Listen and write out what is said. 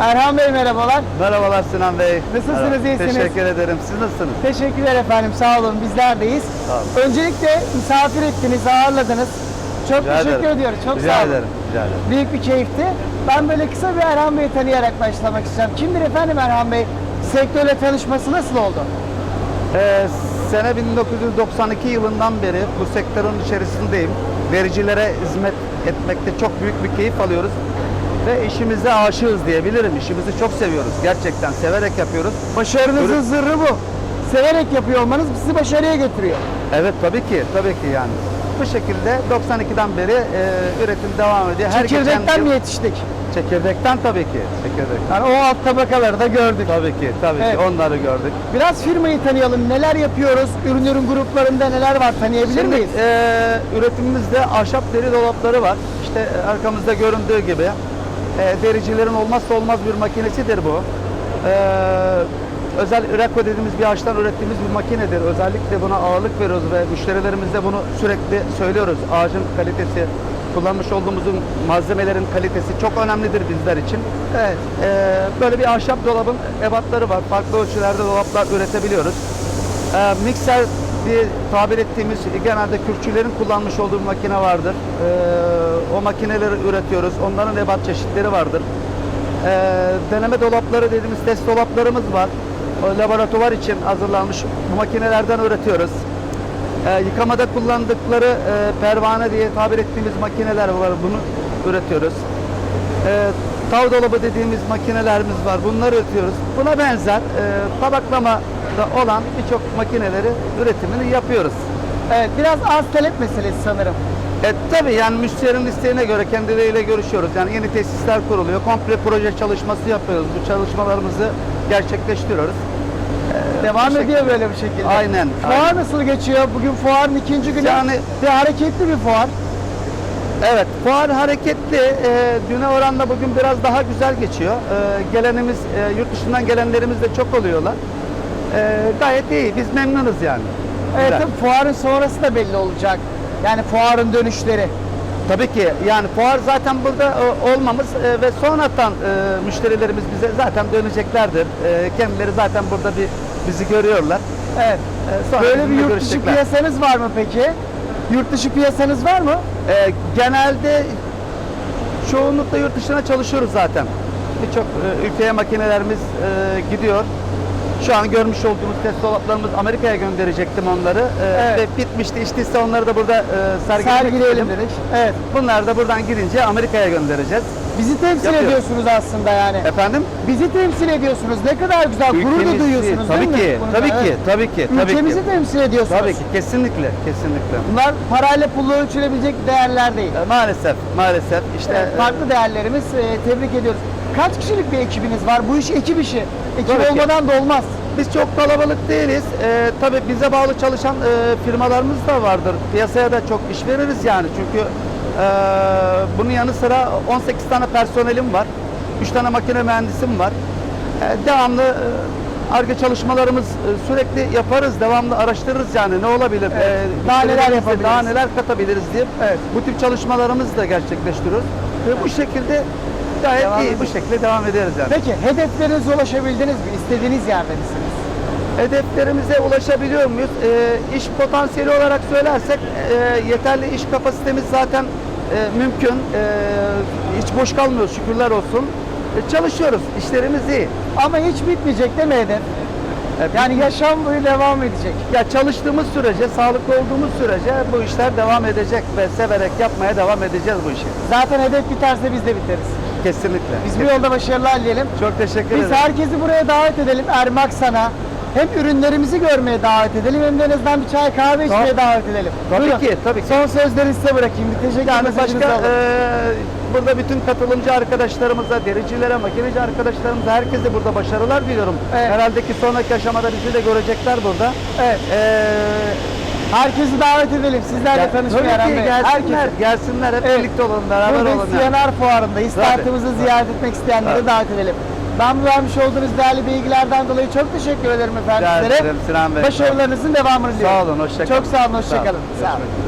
Erhan Bey merhabalar. Merhabalar Sinan Bey. Nasılsınız, Merhaba. iyisiniz? Teşekkür ederim. Siz nasılsınız? Teşekkürler efendim sağ olun bizlerdeyiz. Sağ olun. Öncelikle misafir ettiniz, ağırladınız. Çok Rica teşekkür ederim. ediyoruz. Çok Rica sağ olun. ederim. Rica ederim. Büyük bir keyifti. Ben böyle kısa bir Erhan Bey'i tanıyarak başlamak istiyorum. Kimdir efendim Erhan Bey? Sektörle tanışması nasıl oldu? Ee, sene 1992 yılından beri bu sektörün içerisindeyim. Vericilere hizmet etmekte çok büyük bir keyif alıyoruz. Ve işimize aşığız diyebilirim. İşimizi çok seviyoruz. Gerçekten severek yapıyoruz. Başarınızın Ürün- sırrı bu. Severek yapıyor olmanız sizi başarıya götürüyor. Evet tabii ki. Tabii ki yani. Bu şekilde 92'den beri e, üretim devam ediyor. Her Çekirdekten mi yetiştik? Çekirdekten tabii ki. Çekirdekten. Yani o alt tabakaları da gördük. Tabii ki. Tabii Evet. ki. Onları gördük. Biraz firmayı tanıyalım. Neler yapıyoruz? Ürünlerin gruplarında neler var? Tanıyabilir Şimdi miyiz? e, üretimimizde ahşap deri dolapları var. İşte e, arkamızda göründüğü gibi e, dericilerin olmazsa olmaz bir makinesidir bu. E, özel Irako dediğimiz bir ağaçtan ürettiğimiz bir makinedir. Özellikle buna ağırlık veriyoruz ve müşterilerimize bunu sürekli söylüyoruz. Ağacın kalitesi, kullanmış olduğumuz malzemelerin kalitesi çok önemlidir bizler için. Evet. E, böyle bir ahşap dolabın ebatları var. Farklı ölçülerde dolaplar üretebiliyoruz. E, mikser diye tabir ettiğimiz genelde kürkçülerin kullanmış olduğu makine vardır. E, o makineleri üretiyoruz. Onların ebat çeşitleri vardır. E, deneme dolapları dediğimiz test dolaplarımız var. O laboratuvar için hazırlanmış bu makinelerden üretiyoruz. E, yıkamada kullandıkları e, pervane diye tabir ettiğimiz makineler var. Bunu üretiyoruz. E, tav dolabı dediğimiz makinelerimiz var. Bunları üretiyoruz. Buna benzer e, tabaklama da olan birçok makineleri üretimini yapıyoruz. Evet, biraz az talep meselesi sanırım. E, tabii yani müşterinin isteğine göre kendileriyle görüşüyoruz. Yani yeni tesisler kuruluyor. Komple proje çalışması yapıyoruz. Bu çalışmalarımızı gerçekleştiriyoruz. Devam bu ediyor böyle bir şekilde. Aynen, Fuar aynen. nasıl geçiyor? Bugün fuarın ikinci günü. Yani- ve hareketli bir fuar. Evet, fuar hareketli. E, düne oranla bugün biraz daha güzel geçiyor. E, gelenimiz, e, yurt dışından gelenlerimiz de çok oluyorlar. E, gayet iyi, biz memnunuz yani. Evet, tabii fuarın sonrası da belli olacak. Yani fuarın dönüşleri. Tabii ki yani fuar zaten burada e, olmamız e, ve sonradan e, müşterilerimiz bize zaten döneceklerdir. E, kendileri zaten burada bir bizi görüyorlar. Evet. E, sonra Böyle bir bizimle yurt dışı görüşecekler. piyasanız var mı peki? Yurt dışı piyasanız var mı? E, genelde çoğunlukla yurt dışına çalışıyoruz zaten. Birçok e, ülkeye makinelerimiz e, gidiyor. Şu an görmüş olduğumuz test dolaplarımız Amerika'ya gönderecektim onları. E, Evet. Ve bitmişti. İşte onları da burada e, sergilemek Sergileyelim istedim. dedik. Evet. Bunlar da buradan gidince Amerika'ya göndereceğiz. Bizi temsil Yapıyoruz. ediyorsunuz aslında yani. Efendim? Bizi temsil ediyorsunuz. Ne kadar güzel. Gurur da Ülkemizi- duyuyorsunuz tabii değil mi? ki, Bununla? tabii ki, Evet. tabii ki, tabii Ülkemizi ki. temsil ediyorsunuz. Tabii ki, kesinlikle, kesinlikle. Bunlar parayla pulla ölçülebilecek değerler değil. E, Maalesef, maalesef işte Evet, farklı değerlerimiz. e, tebrik ediyoruz. Kaç kişilik bir ekibiniz var? Bu iş ekip işi. Ekip Tabii ki. olmadan da olmaz. e, biz çok kalabalık değiliz. E, tabii bize bağlı çalışan e, firmalarımız da vardır. Piyasaya da çok iş veririz yani çünkü e, bunun yanı sıra 18 tane personelim var. 3 tane makine mühendisim var. E, devamlı e, ARGE çalışmalarımız e, sürekli yaparız, devamlı araştırırız yani ne olabilir, Evet. e, Daha neler yapabiliriz? daha neler katabiliriz diye Evet. bu tip çalışmalarımızı da gerçekleştiriyoruz. Ve bu şekilde gayet Devam iyi, bu şekilde devam ederiz yani. Peki hedeflerinize ulaşabildiniz mi? İstediğiniz yerde misiniz? Hedeflerimize ulaşabiliyor muyuz? Ee, iş potansiyeli olarak söylersek e, yeterli iş kapasitemiz zaten e, mümkün. E, hiç boş kalmıyoruz şükürler olsun. E, çalışıyoruz, işlerimiz iyi. Ama hiç bitmeyecek değil mi hedef? E, Yani yaşam boyu devam edecek. ya çalıştığımız sürece, sağlıklı olduğumuz sürece bu işler devam edecek ve severek yapmaya devam edeceğiz bu işi. Zaten hedef biterse biz de biteriz. Kesinlikle. Biz bu yolda başarılar dileyelim. Çok teşekkür Biz ederim. herkesi buraya davet edelim. Ermak sana. Hem ürünlerimizi görmeye davet edelim hem de en azından bir çay kahve içmeye Tabii. davet edelim. Tabii Buyurun. ki, tabii ki. Son sözleri size bırakayım. Bir teşekkür Yani başka alın. e, burada bütün katılımcı arkadaşlarımıza, dericilere, makineci arkadaşlarımıza herkese burada başarılar diliyorum. Evet. Herhalde ki sonraki aşamada bizi de görecekler burada. Evet. E, Herkesi davet edelim. Sizlerle tanışmaya ki Bey. gelsinler, Herkesi. gelsinler hep Evet. birlikte olalım, beraber Bugün olalım. yani. Tabii. Startımızı Tabii. ziyaret etmek isteyenleri davet edelim. Ben bu vermiş olduğunuz değerli bilgilerden dolayı çok teşekkür ederim efendim Rica sizlere. ederim Sinan Bey. Başarılarınızın devamını diliyorum. Sağ olun, hoşça kalın. Çok sağ olun, hoşça Sağ olun. kalın. Sağ olun. Görüşmek üzere.